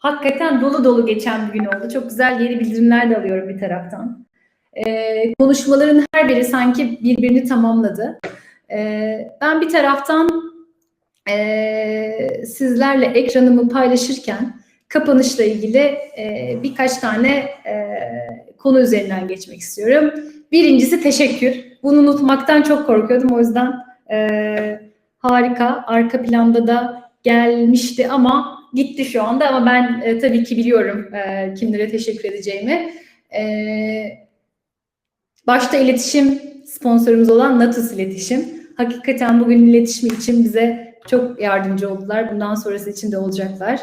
Hakikaten dolu dolu geçen bir gün oldu. Çok güzel geri bildirimler de alıyorum bir taraftan. Ee, konuşmaların her biri sanki birbirini tamamladı. Ee, ben bir taraftan e, sizlerle ekranımı paylaşırken kapanışla ilgili e, birkaç tane e, konu üzerinden geçmek istiyorum. Birincisi teşekkür. Bunu unutmaktan çok korkuyordum. O yüzden e, harika. Arka planda da gelmişti ama gitti şu anda. Ama ben e, tabii ki biliyorum e, kimlere teşekkür edeceğimi. E, başta iletişim sponsorumuz olan Natus İletişim. Hakikaten bugün iletişim için bize çok yardımcı oldular. Bundan sonrası için de olacaklar.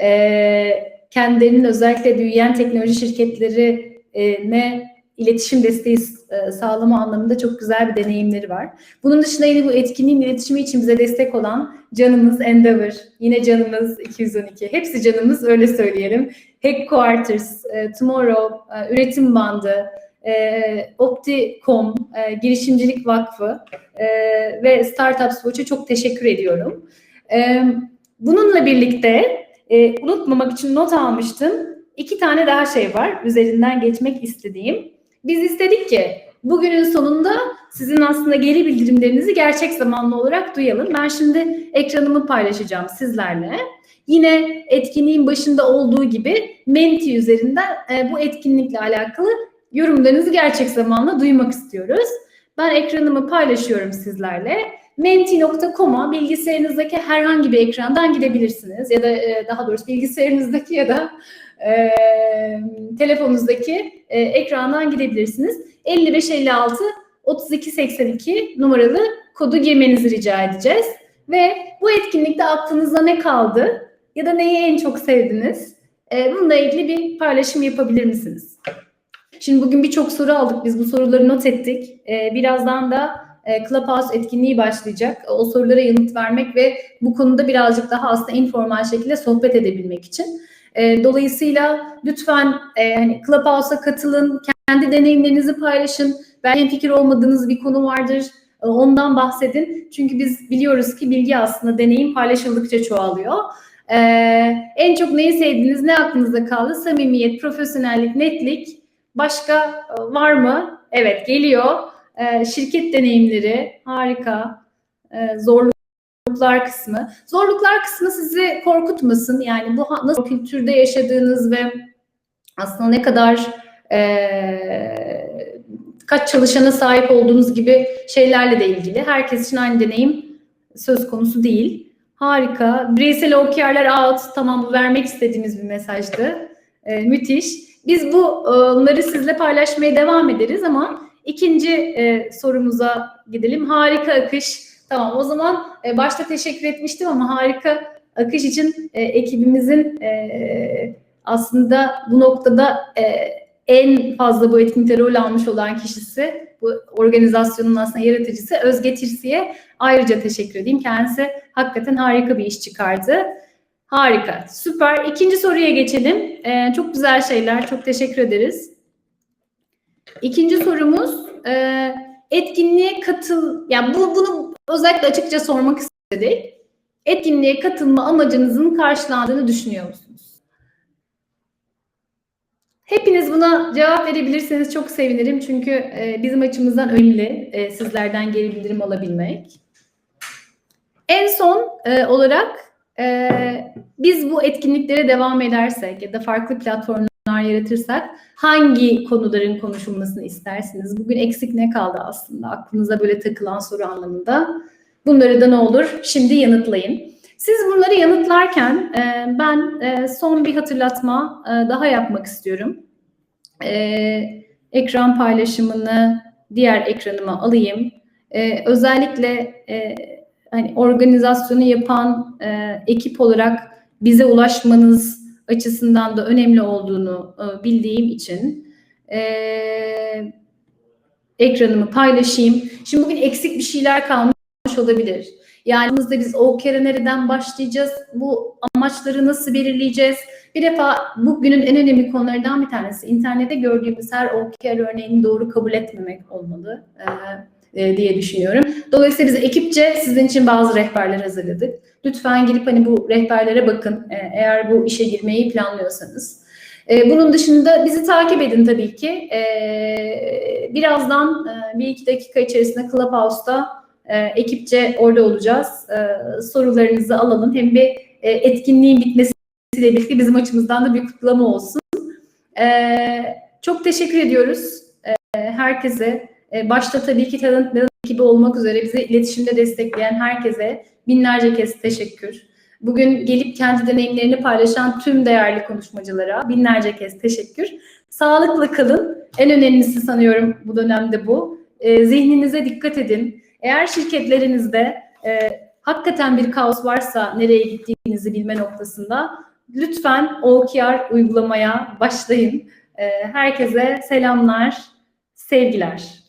E, kendilerinin özellikle büyüyen teknoloji şirketlerine iletişim desteği e, sağlama anlamında çok güzel bir deneyimleri var. Bunun dışında yine bu etkinliğin iletişimi için bize destek olan canımız Endeavor, yine canımız 212, hepsi canımız öyle söyleyelim. Headquarters, e, Tomorrow, e, Üretim Bandı, Opti.com, Girişimcilik Vakfı ve Startups Watch'a çok teşekkür ediyorum. Bununla birlikte unutmamak için not almıştım. İki tane daha şey var üzerinden geçmek istediğim. Biz istedik ki bugünün sonunda sizin aslında geri bildirimlerinizi gerçek zamanlı olarak duyalım. Ben şimdi ekranımı paylaşacağım sizlerle. Yine etkinliğin başında olduğu gibi Menti üzerinden e, bu etkinlikle alakalı yorumlarınızı gerçek zamanlı duymak istiyoruz. Ben ekranımı paylaşıyorum sizlerle. Menti.com'a bilgisayarınızdaki herhangi bir ekrandan gidebilirsiniz. Ya da e, daha doğrusu bilgisayarınızdaki ya da e, telefonunuzdaki e, ekrandan gidebilirsiniz. 5556 3282 numaralı kodu girmenizi rica edeceğiz. Ve bu etkinlikte aklınıza ne kaldı ya da neyi en çok sevdiniz? E, bununla ilgili bir paylaşım yapabilir misiniz? Şimdi bugün birçok soru aldık. Biz bu soruları not ettik. E, birazdan da e, Clubhouse etkinliği başlayacak. O sorulara yanıt vermek ve bu konuda birazcık daha aslında informal şekilde sohbet edebilmek için. E, dolayısıyla lütfen e, hani Clubhouse'a katılın, kendi deneyimlerinizi paylaşın. Belki fikir olmadığınız bir konu vardır, e, ondan bahsedin. Çünkü biz biliyoruz ki bilgi aslında deneyim paylaşıldıkça çoğalıyor. E, en çok neyi sevdiğiniz, ne aklınızda kaldı? Samimiyet, profesyonellik, netlik. Başka e, var mı? Evet geliyor. E, şirket deneyimleri harika. E, zorluk zorluklar kısmı. Zorluklar kısmı sizi korkutmasın. Yani bu nasıl kültürde yaşadığınız ve aslında ne kadar e, kaç çalışana sahip olduğunuz gibi şeylerle de ilgili. Herkes için aynı deneyim söz konusu değil. Harika. Bireysel OKR'lar out. Tamam bu vermek istediğimiz bir mesajdı. E, müthiş. Biz bunları sizle paylaşmaya devam ederiz ama ikinci e, sorumuza gidelim. Harika akış Tamam o zaman e, başta teşekkür etmiştim ama harika akış için e, ekibimizin e, aslında bu noktada e, en fazla bu etkinlikte rol almış olan kişisi, bu organizasyonun aslında yaratıcısı Özge Tirsi'ye ayrıca teşekkür edeyim. Kendisi hakikaten harika bir iş çıkardı. Harika, süper. İkinci soruya geçelim. Ee, çok güzel şeyler, çok teşekkür ederiz. İkinci sorumuz, e, etkinliğe katıl, yani bu bunu özellikle açıkça sormak istedik. Etkinliğe katılma amacınızın karşılandığını düşünüyor musunuz? Hepiniz buna cevap verebilirseniz çok sevinirim. Çünkü e, bizim açımızdan önemli e, sizlerden geri bildirim alabilmek. En son e, olarak biz bu etkinliklere devam edersek ya da farklı platformlar yaratırsak hangi konuların konuşulmasını istersiniz? Bugün eksik ne kaldı aslında aklınıza böyle takılan soru anlamında? Bunları da ne olur şimdi yanıtlayın. Siz bunları yanıtlarken e, ben e, son bir hatırlatma e, daha yapmak istiyorum. Ekran paylaşımını diğer ekranıma alayım. Özellikle hani organizasyonu yapan ekip olarak bize ulaşmanız açısından da önemli olduğunu e, bildiğim için e, ekranımı paylaşayım. Şimdi bugün eksik bir şeyler kalmış olabilir. Yani biz OKR'e nereden başlayacağız? Bu amaçları nasıl belirleyeceğiz? Bir defa bugünün en önemli konularından bir tanesi internette gördüğümüz her OKR örneğini doğru kabul etmemek olmalı. Ee, e, diye düşünüyorum. Dolayısıyla biz ekipçe sizin için bazı rehberler hazırladık. Lütfen girip hani bu rehberlere bakın e, eğer bu işe girmeyi planlıyorsanız. E, bunun dışında bizi takip edin tabii ki. Birazdan bir iki dakika içerisinde Clubhouse'da e, ekipçe orada olacağız. Sorularınızı alalım. Hem bir e, etkinliğin bitmesiyle birlikte bizim açımızdan da bir kutlama olsun. Çok teşekkür ediyoruz herkese. E, başta tabii ki Talent Talent ekibi olmak üzere bizi iletişimde destekleyen herkese binlerce kez teşekkür. Bugün gelip kendi deneyimlerini paylaşan tüm değerli konuşmacılara binlerce kez teşekkür. Sağlıklı kalın. En önemlisi sanıyorum bu dönemde bu. E, zihninize dikkat edin. Eğer şirketlerinizde e, hakikaten bir kaos varsa nereye gittiğinizi bilme noktasında lütfen OKR uygulamaya başlayın. E, herkese selamlar, sevgiler.